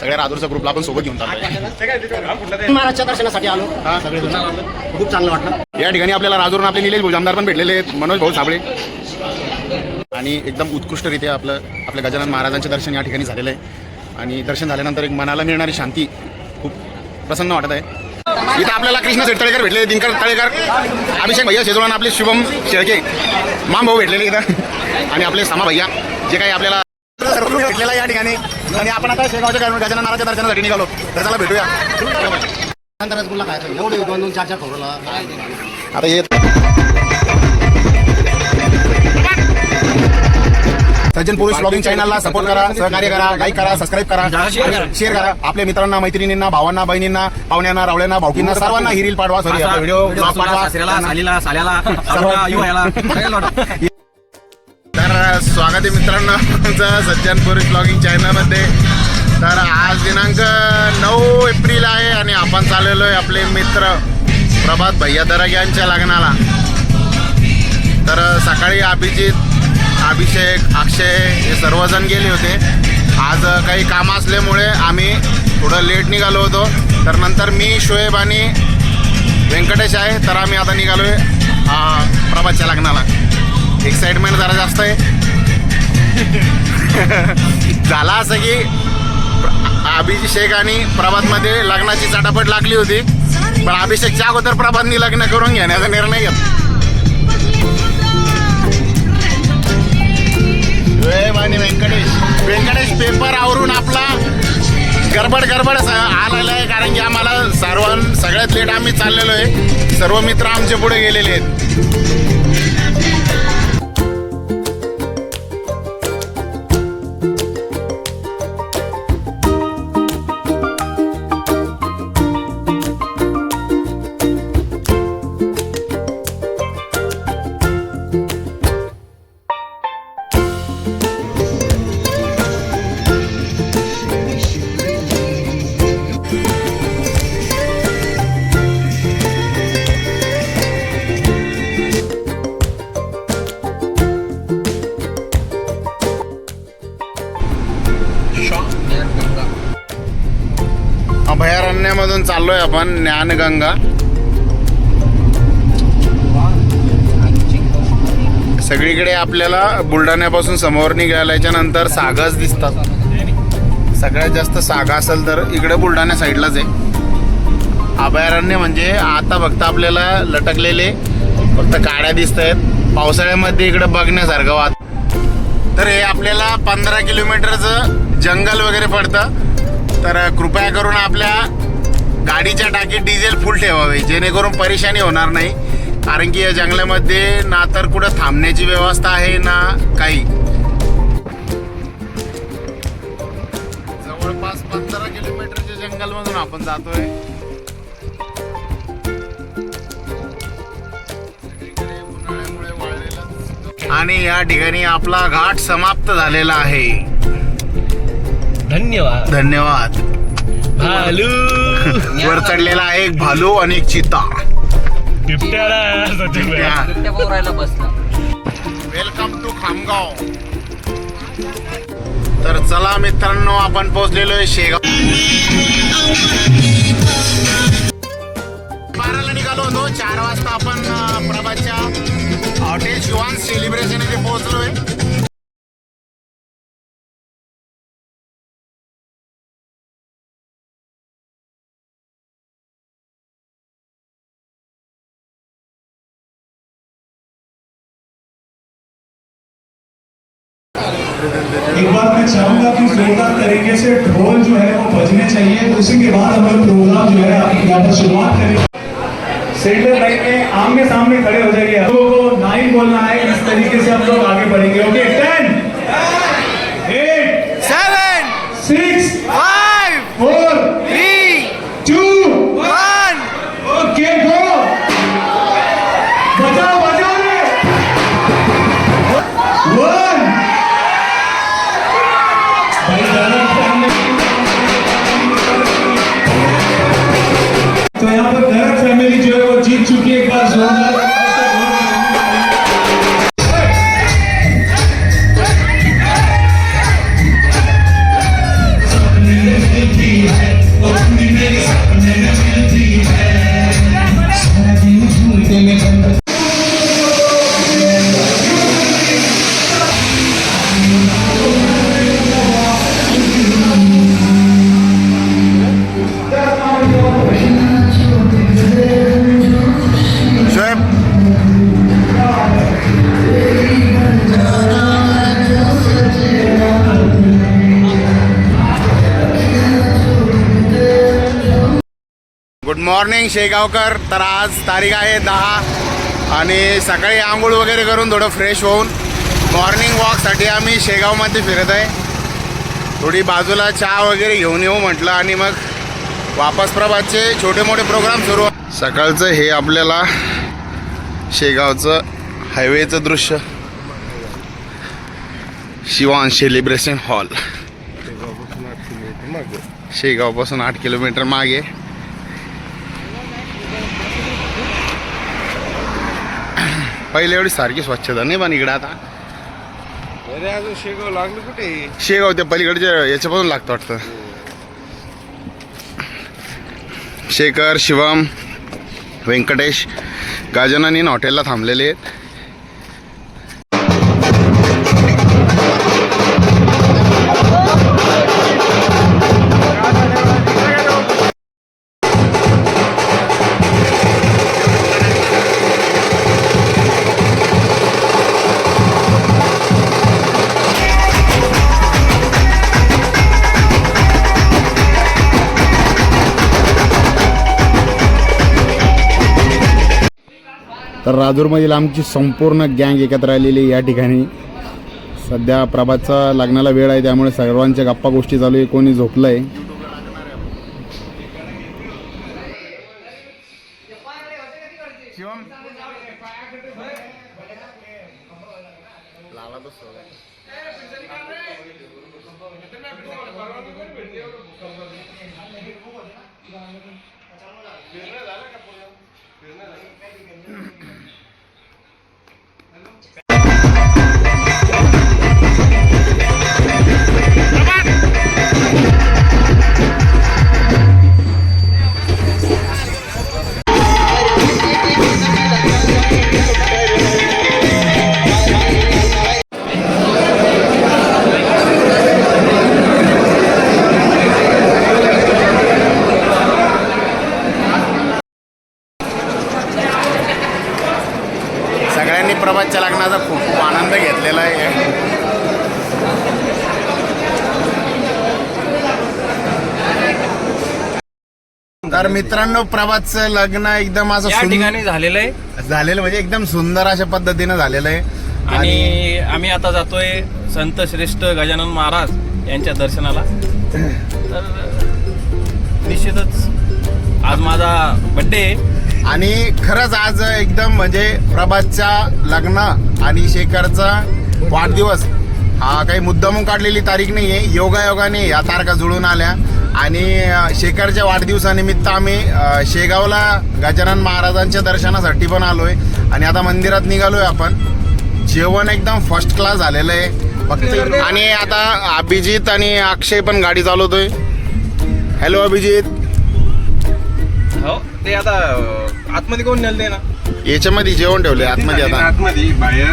सगळ्या राजूरचा ग्रुपला आपण सोबत घेऊन चाललोय. महाराजच्या दर्शनासाठी आलो. हा. सगळे खूप चांगलं वाटलं. या ठिकाणी आपल्याला राजूरून आपले निलेश भाऊ जामदार पण भेटलेले आहेत. मनोज भाऊ साबळे. आणि एकदम उत्कृष्टरित्या आपलं आपल्या गजानन महाराजांचे दर्शन या ठिकाणी झालेलं आहे. आणि दर्शन झाल्यानंतर एक मनाला मिळणारी शांती खूप प्रसन्न वाटत आहे. इथं आपल्याला कृष्ण शेटतळेकर भेटले दिनकर तळेकर अभिषेक भैया शेजवान आपले शुभम शेळके माम भाऊ भेटलेले इथं. आणि आपले समा भैया जे काही आपल्याला भेटलेला आहे या ठिकाणी. आणि आपण आता शेगावच्या गजानन महाराजच्या दर्शनासाठी निघालो. तर चला भेटूया. नंतर रसगुल्ला खायचं एवढे दोन दोन चार चार खोरला आता हे सज्जन पुरुष ब्लॉगिंग चॅनलला सपोर्ट करा सहकार्य करा लाईक करा सबस्क्राईब करा शेअर करा. आपल्या मित्रांना मैत्रिणींना भावांना बहिणींना पाहुण्यांना रावळ्यांना भावकींना सर्वांना ही रील पाठवा. सॉरी व्हिडिओ पाठवा. सालीला साल्याला तर स्वागत आहे मित्रांनो आमचं सज्जन पुरुष ब्लॉगिंग चॅनलमध्ये तर आज दिनांक नऊ एप्रिल आहे आणि आपण चाललेलो आहे आपले मित्र प्रभात भैया दराग यांच्या लग्नाला. तर सकाळी अभिजित अभिषेक अक्षय हे सर्वजण गेले होते. आज काही काम असल्यामुळे आम्ही थोडं लेट निघालो होतो. तर नंतर मी शोएब आणि व्यंकटेश आहे. तर आम्ही आता निघालो आहे प्रभातच्या लग्नाला. एक्साइटमेंट जरा जास्त आहे. झाला असं की अभिषेक आणि प्रभातमध्ये लग्नाची चटापट लागली होती. पण अभिषेकच्या अगोदर प्रभातनी लग्न करून घेण्याचा निर्णय घेतला. आणि व्यंकटेश. व्यंकटेश पेपर आवरून आपला गडबड गडबड आलेला आहे कारण की आम्हाला सर्वां सगळ्यात लेट आम्ही चाललेलो आहे. सर्व मित्र आमचे पुढे गेलेले आहेत. अभयारण्यामधून चाललोय आपण ज्ञानगंगा. सगळीकडे आपल्याला बुलढाण्यापासून समोर निघाल्याच्या नंतर सागाच दिसतात. सगळ्यात जास्त सागा असेल तर इकडे बुलढाणा साईडलाच आहे. अभयारण्य म्हणजे आता फक्त आपल्याला लटकलेले फक्त काड्या दिसत आहेत पावसाळ्यामध्ये इकडे बघण्यासारखं वात तर हे आपल्याला पंधरा किलोमीटरचं जंगल वगैरे पडतं. तर कृपया करून आपल्या गाडीच्या टाकीत डिझेल फुल ठेवावे जेणेकरून परेशानी होणार नाही. कारण की या जंगलामध्ये ना तर कुठं थांबण्याची व्यवस्था आहे ना काही. जवळपास पंधरा किलोमीटरच्या जंगलमधून आपण जातोय. आणि या ठिकाणी आपला घाट समाप्त झालेला आहे. धन्यवाद. धन्यवाद. भालू. वर चढलेला आहे एक भालू आणि एक चिता. त्या पोरायला बसला. Welcome to Khamgaon. तर चला मित्रांनो आपण पोहोचलेलो आहे शेगाव. बाराला निघालो होतो. चार वाजता आपण अं, प्रभातच्या हॉटेल शिवान सेलिब्रेशन इथे पोहोचलोय. एक बार मैं चाहूंगा कि जोरदार तरीके से ढोल जो है वो बजने चाहिए। उसी के बाद हम लोग प्रोग्राम जो है आपकी यहाँ पर शुरुआत करेंगे। सेंटर लाइन में आमने सामने खड़े हो जाइए। हम लोगों को नाइन बोलना है। इस तरीके से हम लोग आगे बढ़ेंगे। Okay ten morning Shegaonkar. तर आज तारीख आहे दहा. आणि सकाळी आंघोळ वगैरे करून थोडं फ्रेश होऊन मॉर्निंग वॉकसाठी आम्ही शेगावमध्ये फिरत आहे. थोडी बाजूला चहा वगैरे घेऊन येऊ म्हटलं आणि मग वापस प्रभातचे छोटे मोठे प्रोग्राम सुरू सकाळचं हे आपल्याला शेगावचं हायवेचं दृश्य. शिवान सेलिब्रेशन हॉल शेगावपासून आठ किलोमीटर मागे. पहिले एवढी सारखी स्वच्छता नाही पण इकडे आता. अरे अजून शेगाव लागलं कुठे? शेगाव त्या पलीकडच्या याच्यापासून लागतं वाटतं. शेखर शिवम व्यंकटेश गाजनानी हॉटेलला थांबलेले आहेत. तर राजूरमधील आमची संपूर्ण गँग एकत्र आलेली या ठिकाणी. सध्या प्रभातचा लग्नाला वेळ आहे त्यामुळे सर्वांच्या गप्पा गोष्टी चालू आहे कोणी झोपलं आहे प्रभातच्या लग्नाचा खूप खूप आनंद घेतलेला आहे. तर मित्रांनो प्रभातचं लग्न एकदम असं या ठिकाणी झालेलं आहे. झालेलं म्हणजे एकदम सुंदर अशा पद्धतीनं झालेलं आहे. आणि आणि आम्ही आता जातोय संत श्रेष्ठ गजानन महाराज यांच्या दर्शनाला. तर निश्चितच आज माझा बड्डे आणि खरंच आज एकदम म्हणजे प्रभातच्या लग्न आणि शेखरचा वाढदिवस. हा काही मुद्दामून काढलेली तारीख नाही आहे योगायोगाने या तारखा जुळून आल्या. आणि शेखरच्या वाढदिवसानिमित्त आम्ही शेगावला गजानन महाराजांच्या दर्शनासाठी पण आलोय. आणि आता मंदिरात निघालोय आपण. जेवण एकदम फर्स्ट क्लास झालेलं आहे. फक्त आणि आता अभिजित आणि अक्षय पण गाडी चालवतोय. हॅलो अभिजित. हो ते आता आतमध्ये कोण नेलते ना? याच्यामध्ये जेवण ठेवले आतमध्ये आता. आतमध्ये बाहेर.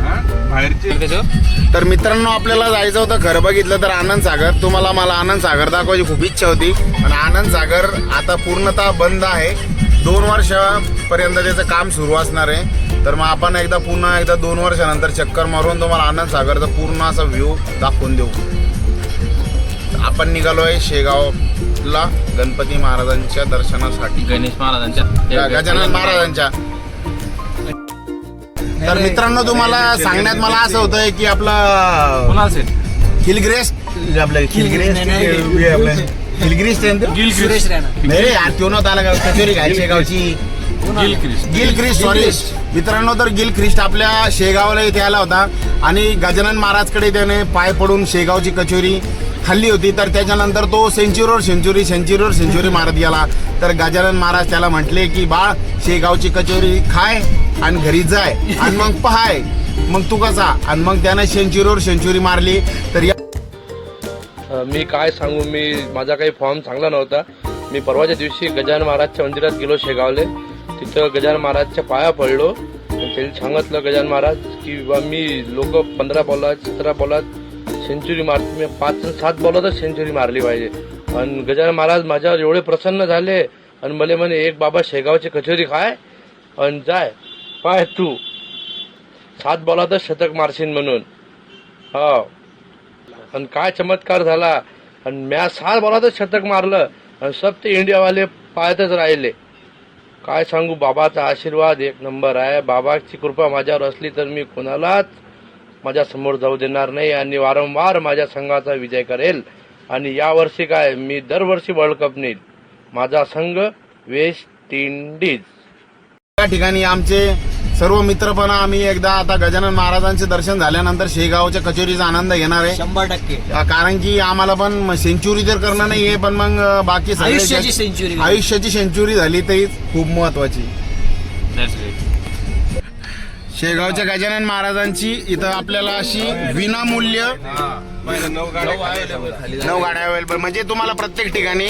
हा? बाहेरचे. तर मित्रांनो आपल्याला जायचं होतं खरं बघितलं तर आनंद सागर. तुम्हाला मला आनंद सागर दाखवायची खूप इच्छा होती. पण आनंद सागर आता पूर्णतः बंद आहे. दोन वर्षापर्यंत त्याचं काम सुरू असणार आहे. तर मग आपण एकदा पुन्हा एकदा दोन वर्षानंतर चक्कर मारून तुम्हाला आनंद सागरचा पूर्ण असा व्ह्यू दाखवून देऊ. आपण निघालोय शेगावला गणपती महाराजांच्या दर्शनासाठी. गणेश महाराजांच्या. गजानन महाराजांच्या. तर मित्रांनो तुम्हाला सांगण्यात मला असं होतंय की आपलं असेल? किलग्रेस आपलं किलग्रेस किलग्रीस नाही त्यो नव्हता आला कचोरी खायची शेगावची. Gilchrist Gilchrist sorry मित्रांनो तर गिल ख्रिस्ट आपल्या शेगावला इथे आला होता आणि गजानन महाराजकडे त्याने पाय पडून शेगावची कचोरी खाल्ली होती. तर त्याच्यानंतर तो सेंचुरीवर सेंचुरी सेंचुरीवर सेंचुरी मारत गेला. तर गजानन महाराज त्याला म्हटले की बाळ शेगावची कचोरी खाय आणि घरी जाय आणि मग पहाय. मग तू कसा? आणि मग त्याने सेंचुरीवर सेंचुरी मारली. तर या मी काय सांगू? मी माझा काही फॉर्म चांगला नव्हता. मी परवाच्या दिवशी गजानन महाराजच्या मंदिरात गेलो शेगावले. तिथं गजानन महाराजच्या पाया पडलो. त्यांनी सांगितलं गजानन महाराज की मी लोक पंधरा बॉलात सतरा बॉलात सेंचुरी मार मी पाच सात बॉलातच सेंचुरी मारली पाहिजे. आणि गजानन महाराज माझ्यावर एवढे प्रसन्न झाले आणि मला म्हणे एक बाबा शेगावची कचोरी खाय आणि जाय पाय तू. सात बॉलातच शतक मारशील म्हणून. हो आणि काय चमत्कार झाला आणि म्या सात बॉलातच शतक मारलं आणि सब ते इंडियावाले पाहतच राहिले. काय सांगू बाबाचा आशीर्वाद एक नंबर आहे. बाबाची कृपा माझ्यावर असली तर मी कोणालाच माझ्यासमोर जाऊ देणार नाही आणि वारंवार माझ्या संघाचा विजय करेल. आणि यावर्षी काय मी दरवर्षी वर्ल्ड कप नेईल माझा संघ वेस्ट इंडिज. या ठिकाणी आमचे सर्व मित्रपणा आम्ही एकदा आता गजानन महाराजांचे दर्शन झाल्यानंतर शेगावच्या कचोरीचा आनंद घेणार आहे. शंभर टक्के. कारण की आम्हाला पण सेंचुरी तर करणं नाहीये पण मग बाकी सगळे आयुष्याची century. आयुष्याची सेंचुरी झाली ती खूप महत्वाची. शेगावच्या गजानन महाराजांची इथं आपल्याला अशी विनामूल्य नऊ गाड्या अवेलेबल म्हणजे तुम्हाला प्रत्येक ठिकाणी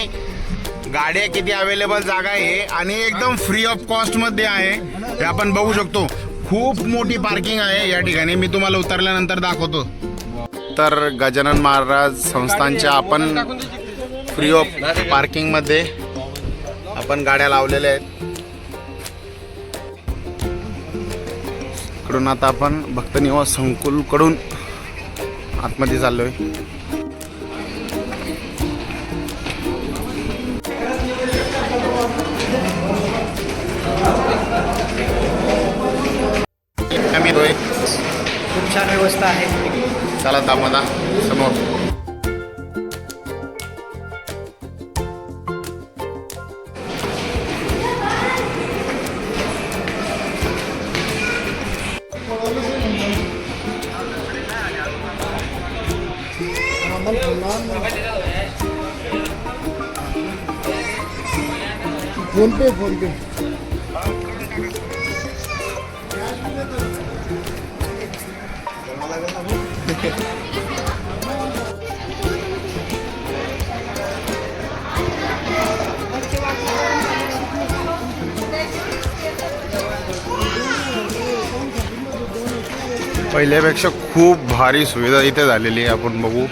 गाड्या किती अवेलेबल जागा आहे आणि एकदम फ्री ऑफ कॉस्टमध्ये आहे. हे आपण बघू शकतो. खूप मोठी पार्किंग आहे या ठिकाणी. मी तुम्हाला उतरल्यानंतर दाखवतो. तर गजानन महाराज संस्थांच्या आपण फ्री ऑफ पार्किंगमध्ये आपण गाड्या लावलेल्या आहेत. इकडून आता आपण भक्त निवास संकुलकडून आतमध्ये चाललोय. खूप छान व्यवस्था आहे. चला दामोदा समोर. पहिल्यापेक्षा खूप भारी सुविधा इथे झालेली आहे. आपण बघू.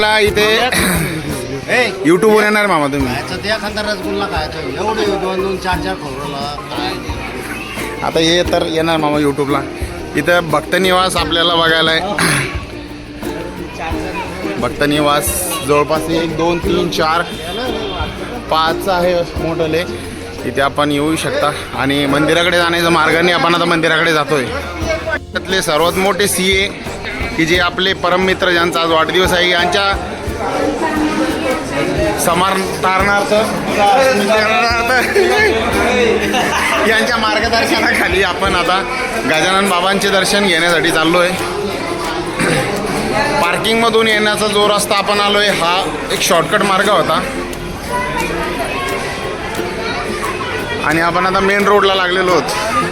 मला इथे युट्यूबवर येणार मामा तुम्ही. खायचं ते एखादा रसगुल्ला खायचं एवढे दोन दोन चार चार खोरला काय आता हे तर येणार मामा युट्यूबला इथं भक्तनिवास आपल्याला बघायला आहे. भक्तनिवास जवळपास एक दोन तीन चार पाच आहे मोठले इथे आपण येऊ शकता. आणि मंदिराकडे जाण्याच्या मार्गाने आपण आता मंदिराकडे जातोय. त्यातले सर्वात मोठे सी ए की जे आपले परममित्र ज्यांचा आज वाढदिवस आहे यांच्या समारणार्थ यांच्या मार्गदर्शनाखाली आपण आता गजानन बाबांचे दर्शन घेण्यासाठी चाललो आहे पार्किंगमधून येण्याचा जो रस्ता आपण आलोय हा एक शॉर्टकट मार्ग होता. आणि आपण आता मेन रोडला लागलेलो आहोत.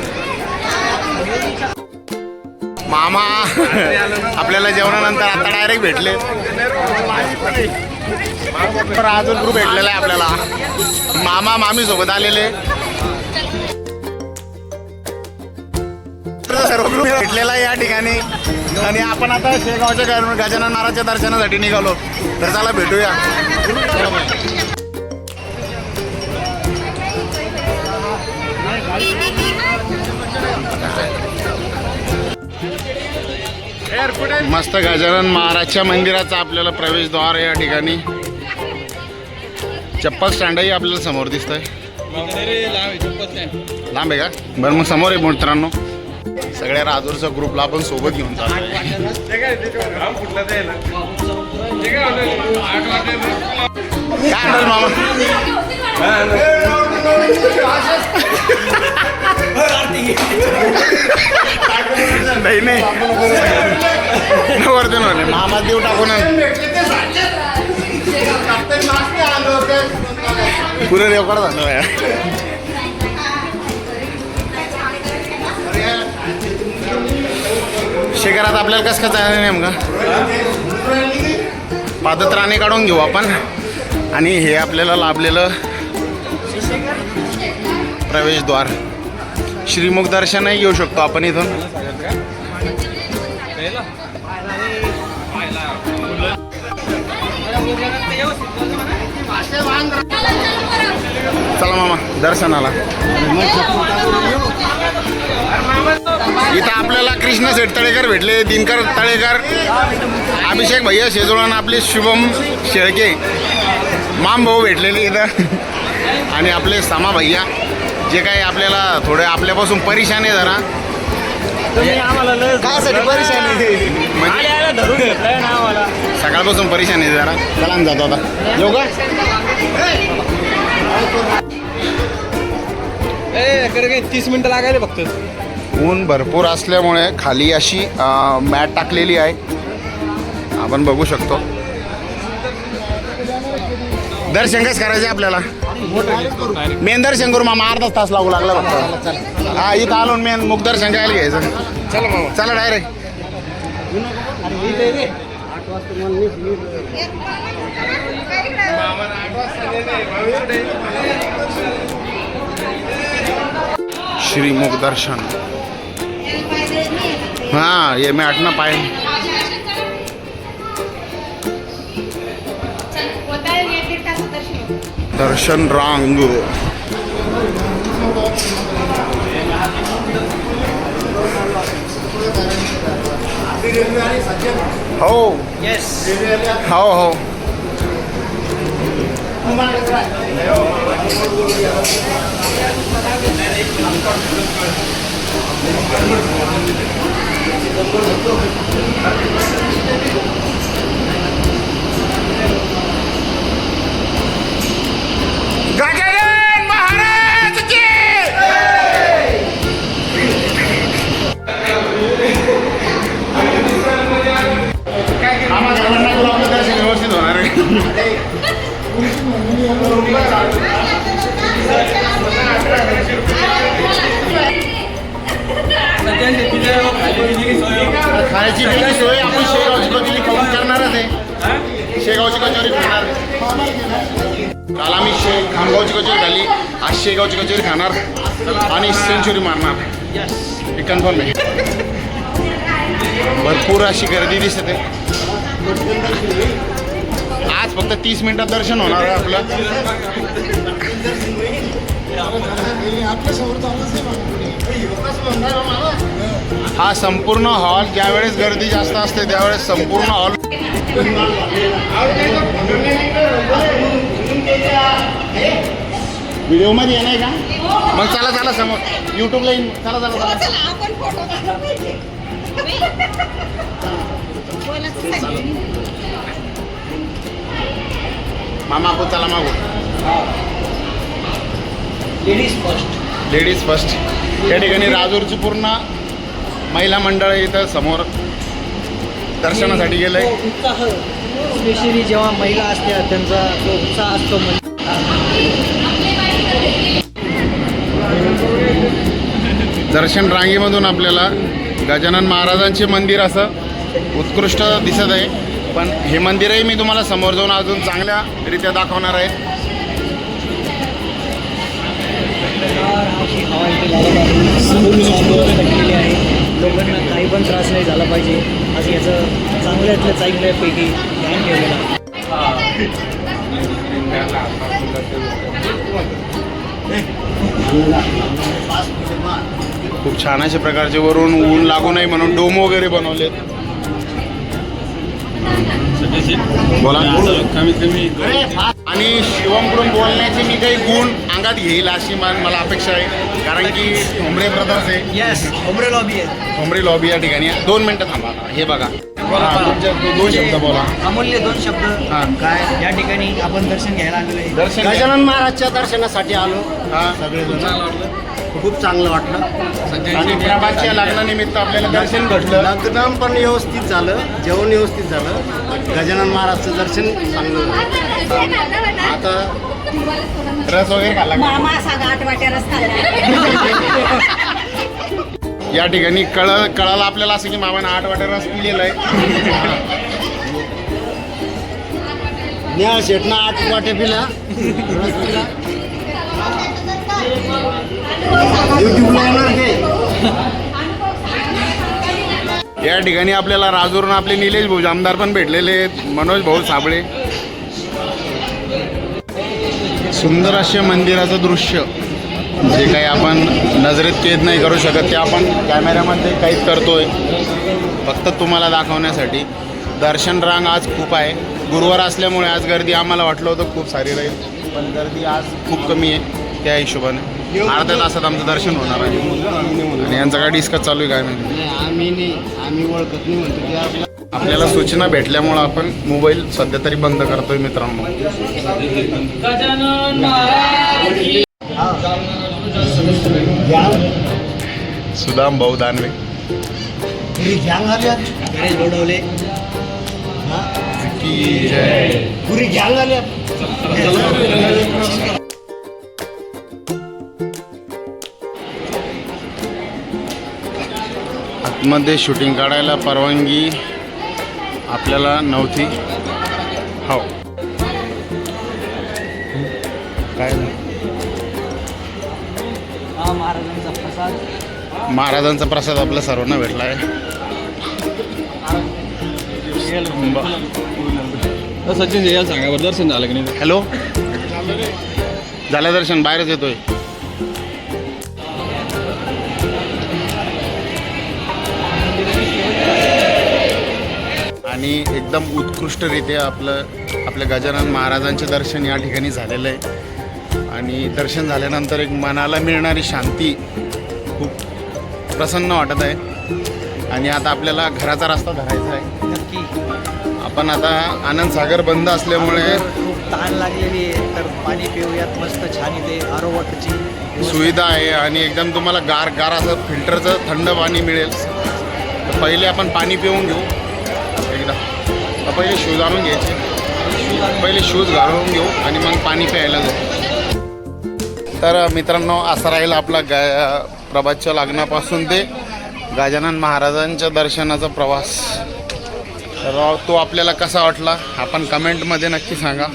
मामा आपल्याला जेवणानंतर आता डायरेक्ट भेटले. अजून ग्रुप भेटलेला आहे आपल्याला. मामा मामी सोबत आलेले. सर्व ग्रुप भेटलेला आहे या ठिकाणी. आणि आपण आता शेगावच्या गजानन महाराजच्या दर्शनासाठी निघालो. तर चला भेटूया. मस्त गजानन महाराजच्या मंदिराचा आपल्याला प्रवेशद्वार आहे या ठिकाणी. चप्पल स्टँडही आपल्याला समोर दिसतंय. लांब आहे का? बरं मग समोर आहे मित्रांनो. सगळ्या राजूरच्या ग्रुपला आपण सोबत घेऊन चालू काय मामा? नाही नाही. वरतून म्हणे मामा देऊ टाकून पुरे रेकॉर्ड झालं यार शिखरात आपल्याला कसं काय जायचं नेमका? पादत्राणे काढून घेऊ आपण. आणि हे आपल्याला लाभलेलं प्रवेशद्वार श्रीमुख दर्शनही घेऊ शकतो आपण इथून. चला मामा दर्शनाला. इथं आपल्याला कृष्ण शेठ तळेकर भेटले दिनकर तळेकर अभिषेक भैया शेजवळण आपले शुभम शेळके माम भाऊ भेटलेले इथं. आणि आपले समा भैया. जे काही आपल्याला थोडे आपल्यापासून परेशान आहे जरा. कायसाठी परेशान? आहे म्हणजे सकाळपासून परेशान आहे जरा. चला ना जातो आता. येऊ का? तीस मिनिटं लागायला फक्त. ऊन भरपूर असल्यामुळे खाली अशी मॅट टाकलेली आहे. आपण बघू शकतो. दर्शन कसं करायचं आपल्याला? मेन दर्शन करू मामा अर्धा तास लागू लागला फक्त. हा इथं आलो मेन मुख दर्शन करायला घ्यायचं. चला मामा. चला डायरेक्ट श्री मुख दर्शन. हा ये मैं आठ ना पाय. दर्शन रांग हो हो हो गजानन महाराज की। आम्हाला सर्वांना तुला आपलं दर्शन व्यवस्थित होणार आहे खाण्याची वेगळी सोय आपण शेगावची कचोरी खाऊन करणारच आहे शेगावची कचोरी खाणार काल आम्ही शे खामगावची कचोरी खाल्ली आज शेगावची कचोरी खाणार आणि सेंचुरी मारणार हे कन्फर्म आहे भरपूर अशी गर्दी दिसते आज फक्त तीस मिनिटात दर्शन होणार आहे आपलं हा संपूर्ण हॉल ज्यावेळेस गर्दी जास्त असते त्यावेळेस संपूर्ण हॉल व्हिडिओमध्ये येणार का? मग चला चला समोर. युट्यूबला येईन चला चला चला. सांगितलं. मामा आपण चला मागू. लेडीज फर्स्ट लेडीज फर्स्ट या ठिकाणी राजूरची पूर्ण महिला मंडळ इथं समोर दर्शनासाठी गेलंय. उत्साह स्पेशली जेव्हा महिला असतात त्यांचा जो उत्साह असतो दर्शन रांगेमधून आपल्याला गजानन महाराजांचे मंदिर असं उत्कृष्ट दिसत आहे. पण हे मंदिरही मी तुम्हाला समोर जाऊन अजून चांगल्या रित्या दाखवणार आहे. लोकांना काही पण त्रास नाही झाला पाहिजे. असं याचं चांगल्यातलं चांगल्यापैकी ध्यान ठेवलेलं आहे. खूप छान अशा प्रकारचे वरून ऊन लागू नये म्हणून डोम वगैरे बनवलेत. बोला. कमीत कमी आणि शिवमकडून बोलण्याचे मी काही गुण अंगात घेईल अशी मा- मला अपेक्षा आहे. कारण की ठोंबरे ब्रदर्स आहे. येस ओमरे लॉबी आहे. ठोंबरे लॉबी या ठिकाणी आहे. दोन मिनटं थांबा. हे बघा. हा, तुमच्या दोन शब्द बोला. अमूल्य दोन शब्द. हा. काय? या ठिकाणी आपण दर्शन घ्यायला आलेलो आहे. दर्शन. गजानन महाराजच्या दर्शनासाठी आलो. हा. सगळेजण. खूप चांगलं वाटलं. आणि प्रभातच्या लग्नानिमित्त आपल्याला दर्शन घडलं लग्न पण व्यवस्थित झालं जेवण व्यवस्थित झालं. गजानन महाराजचं दर्शन चांगलं झालं. आता रस वगैरे खाल्ला का? मामा सांगा आठ वाट्या रस्ता या ठिकाणी कळ कळालं आपल्याला असं की मामानं आठ वाट्या रस पिलेला आहे. नेहा शेटना आठ वाटे पिला. रस पिला. युट्यूबला येणार ते या ठिकाणी आपल्याला राजूरून आपले निलेश भाऊ आमदार पण भेटलेले आहेत मनोज भाऊ साबळे. सुंदर असे मंदिराचं दृश्य जे काही आपण नजरेत कैद नाही करू शकत ते आपण कॅमेऱ्यामध्ये कैद करतोय. फक्त तुम्हाला दाखवण्यासाठी. दर्शन रांग आज खूप आहे. गुरुवार असल्यामुळे आज गर्दी आम्हाला वाटलं होतं खूप सारी राहील पण गर्दी आज खूप कमी आहे त्या हिशोबाने. अर्ध्या तासात आमचं दर्शन होणार आहे. आणि यांचा काय डिस्कस चालू आहे काय आम्ही ओळखत नाही म्हणतो. आपल्याला सूचना भेटल्यामुळं आपण मोबाईल सध्या तरी बंद करतोय मित्रांनो. सुदाम भाऊ दानवे. की जय. आतमध्ये शूटिंग काढायला परवानगी आपल्याला नव्हती. हो. काय महाराजांचा प्रसाद. महाराजांचा प्रसाद आपल्या सर्वांना भेटला आहे सचिन सांगा बरं दर्शन झालं की नाही? हॅलो? झालं दर्शन बाहेरच येतोय. आणि एकदम उत्कृष्टरित्या आपलं आपल्या गजानन महाराजांचे दर्शन या ठिकाणी झालेलं आहे. आणि दर्शन झाल्यानंतर एक मनाला मिळणारी शांती खूप प्रसन्न वाटत आहे. आणि आता आपल्याला घराचा रस्ता धरायचा आहे. नक्की. आपण आता आनंद सागर बंद असल्यामुळे खूप ताण लागलेली आहे. तर पाणी पिऊयात मस्त छान इथे आरो वॉटरची सुविधा आहे आणि एकदम तुम्हाला गार गार असं फिल्टरचं थंड पाणी मिळेल. तर पहिले आपण पाणी पिऊन घेऊ. पहिले शूज आणून घ्यायचे. पहिले शूज घालून घेऊ आणि मग पाणी प्यायला जाऊ. तर मित्रांनो असा राहील आपला गा प्रभातच्या लग्नापासून ते गजानन महाराजांच्या दर्शनाचा प्रवास. तर तो आपल्याला कसा वाटला? आपण कमेंटमध्ये नक्की सांगा.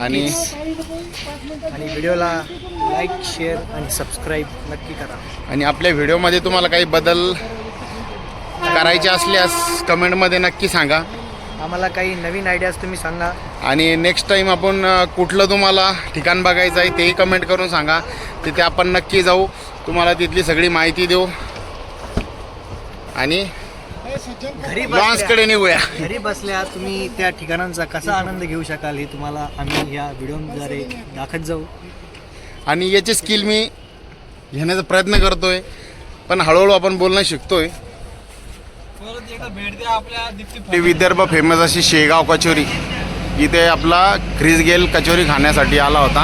आणि आणि व्हिडिओला लाईक शेअर आणि सबस्क्राईब नक्की करा. आणि आपल्या व्हिडिओमध्ये तुम्हाला काही बदल करायचे असल्यास कमेंटमध्ये नक्की सांगा. आम्हाला काही नवीन आयडियाज तुम्ही सांगा. आणि नेक्स्ट टाईम आपण कुठलं तुम्हाला ठिकाण बघायचं आहे तेही कमेंट करून सांगा. तिथे आपण नक्की जाऊ. तुम्हाला तिथली सगळी माहिती देऊ. आणि घरी लॉन्सकडे बसल्या निघूया. घरी बसल्या तुम्ही त्या ठिकाणांचा कसा आनंद घेऊ शकाल हे तुम्हाला आम्ही या व्हिडिओद्वारे दाखत जाऊ. आणि याची स्किल मी घेण्याचा प्रयत्न करतोय. पण हळूहळू आपण बोलणं शिकतोय. ती विदर्भ फेमस अशी शेगाव कचोरी. इथे आपला क्रिस गेल कचोरी खाण्यासाठी आला होता.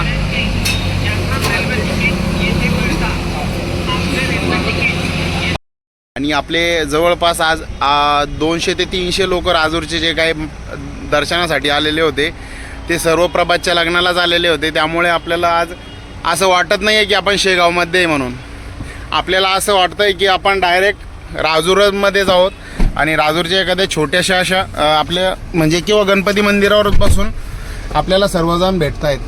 आणि आपले जवळपास आज दोनशे ते तीनशे लोक राजूरचे जे काही दर्शनासाठी आलेले होते ते सर्व प्रभातच्या लग्नालाच आलेले होते. त्यामुळे आपल्याला आज असं वाटत नाही आहे की आपण शेगावमध्ये आहे म्हणून. आपल्याला असं वाटतं आहे की आपण डायरेक्ट राजूरमध्ये आहोत आणि राजूरच्या एखाद्या छोट्याशा अशा आपल्या म्हणजे किंवा गणपती मंदिरावर बसून आपल्याला सर्वजण भेटत आहेत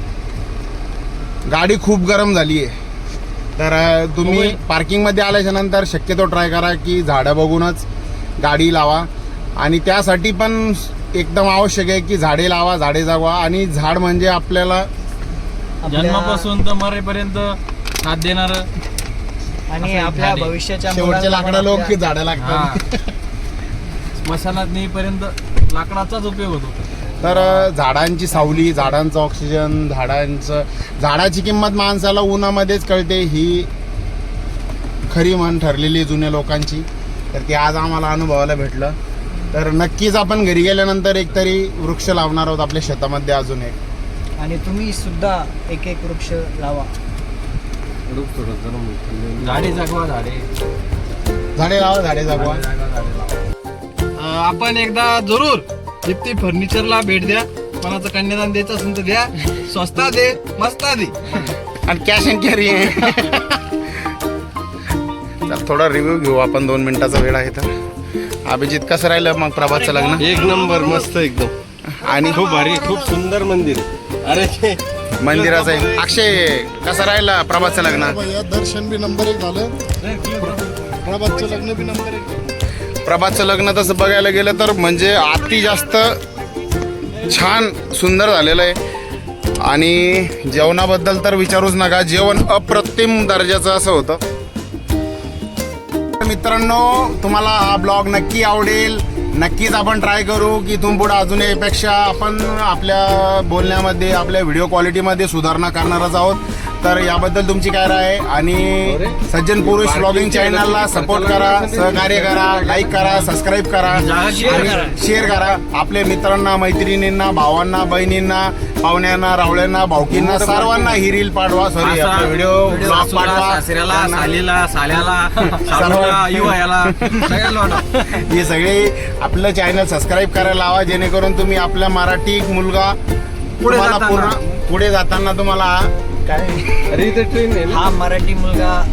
गाडी खूप गरम झाली आहे. तर तुम्ही पार्किंगमध्ये आल्याच्यानंतर शक्यतो ट्राय करा की झाडं बघूनच गाडी लावा. आणि त्यासाठी पण एकदम आवश्यक आहे की झाडे लावा झाडे जगवा. आणि झाड म्हणजे आपल्याला आपल्या- जन्मापासून तर मरेपर्यंत साथ देणार आणि आपल्या. भविष्याच्या शेवटचे मुलांना लाकडं पण लोक आपल्या- की झाडं लागतात. स्मशानात नेईपर्यंत लाकडाचाच उपयोग होतो. तर झाडांची सावली झाडांचं ऑक्सिजन झाडांचं झाडाची किंमत माणसाला उन्हामध्येच कळते ही खरी म्हण ठरलेली जुन्या लोकांची. तर ते आज आम्हाला अनुभवायला भेटलं. तर नक्कीच आपण घरी गेल्यानंतर एकतरी वृक्ष लावणार आहोत आपल्या शेतामध्ये अजून एक. आणि तुम्ही सुद्धा एक एक वृक्ष लावा. झाडे जगवा झाडे. झाडे लावा झाडे जगवा. आपण एकदा जरूर दीप्ती फर्निचरला भेट द्या. कोणाचं कन्यादान द्यायचं असेल तर द्या. स्वस्ता दे मस्ता दे. आणि कॅश अँड कॅरी आहे तर थोडा रिव्ह्यू घेऊ. आपण दोन मिनिटाचा वेळ आहे तर. अभिजित कसं राहिलं मग प्रभातचं लग्न? एक नंबर मस्त एकदम. आणि? खूप भारी खूप सुंदर मंदिर. अरे मंदिराचं आहे. अक्षय कसं राहिलं प्रभातचं लग्न? दर्शन बी नंबर एक झालं. प्रभातचं लग्न बी नंबर एक प्रभातचं लग्न तसं बघायला गेलं तर म्हणजे अति जास्त छान सुंदर झालेलं आहे. आणि जेवणाबद्दल तर विचारूच नका जेवण अप्रतिम दर्जाचं असं होतं. मित्रांनो तुम्हाला हा ब्लॉग नक्की आवडेल. नक्कीच आपण ट्राय करू की इथून पुढे अजून यापेक्षा आपण आपल्या बोलण्यामध्ये आपल्या व्हिडिओ क्वालिटीमध्ये सुधारणा करणारच आहोत. तर याबद्दल तुमची काय राय आणि सज्जन पुरुष ब्लॉगिंग चॅनलला सपोर्ट करा सहकार्य करा लाईक करा सबस्क्राईब करा शेअर करा आपल्या मित्रांना मैत्रिणींना भावांना बहिणींना पाहुण्यांना रावळ्यांना भावकींना सर्वांना ही रील पाठवा सॉरी व्हिडिओ ब्लॉग पाठवा. हे सगळे आपलं चॅनल सबस्क्राईब करायला लावा जेणेकरून तुम्ही आपला मराठी मुलगा. पूर्ण पुढे जाताना तुम्हाला काय? अरे इथे ट्रेन आहे ना? हा मराठी मुलगा.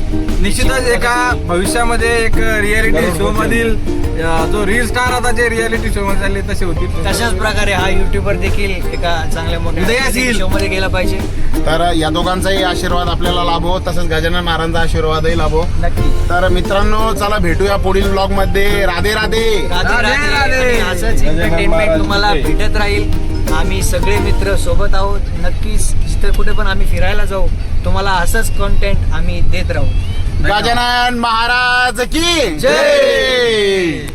निश्चितच एका भविष्यामध्ये एक रियालिटी शो मधील अं, जो रील स्टार आता जे रियालिटी शो मध्ये चालले तसे होतील. तशाच प्रकारे हा युट्यूबर देखील एका चांगल्या उदयास मोठ्या शो मध्ये गेला पाहिजे. तर या दोघांचाही आशीर्वाद आपल्याला लाभो तसंच गजानन महाराजांचा आशीर्वादही लाभो. नक्की. तर मित्रांनो चला भेटूया पुढील ब्लॉगमध्ये. राधे राधे. राधे राधे, राधे. आणि असंच एंटरटेनमेंट तुम्हाला भेटत राहील. आम्ही सगळे मित्र सोबत आहोत. नक्कीच जिथे कुठे पण आम्ही फिरायला जाऊ तुम्हाला असंच कॉन्टेंट आम्ही देत राहू. गजानन महाराज की जय!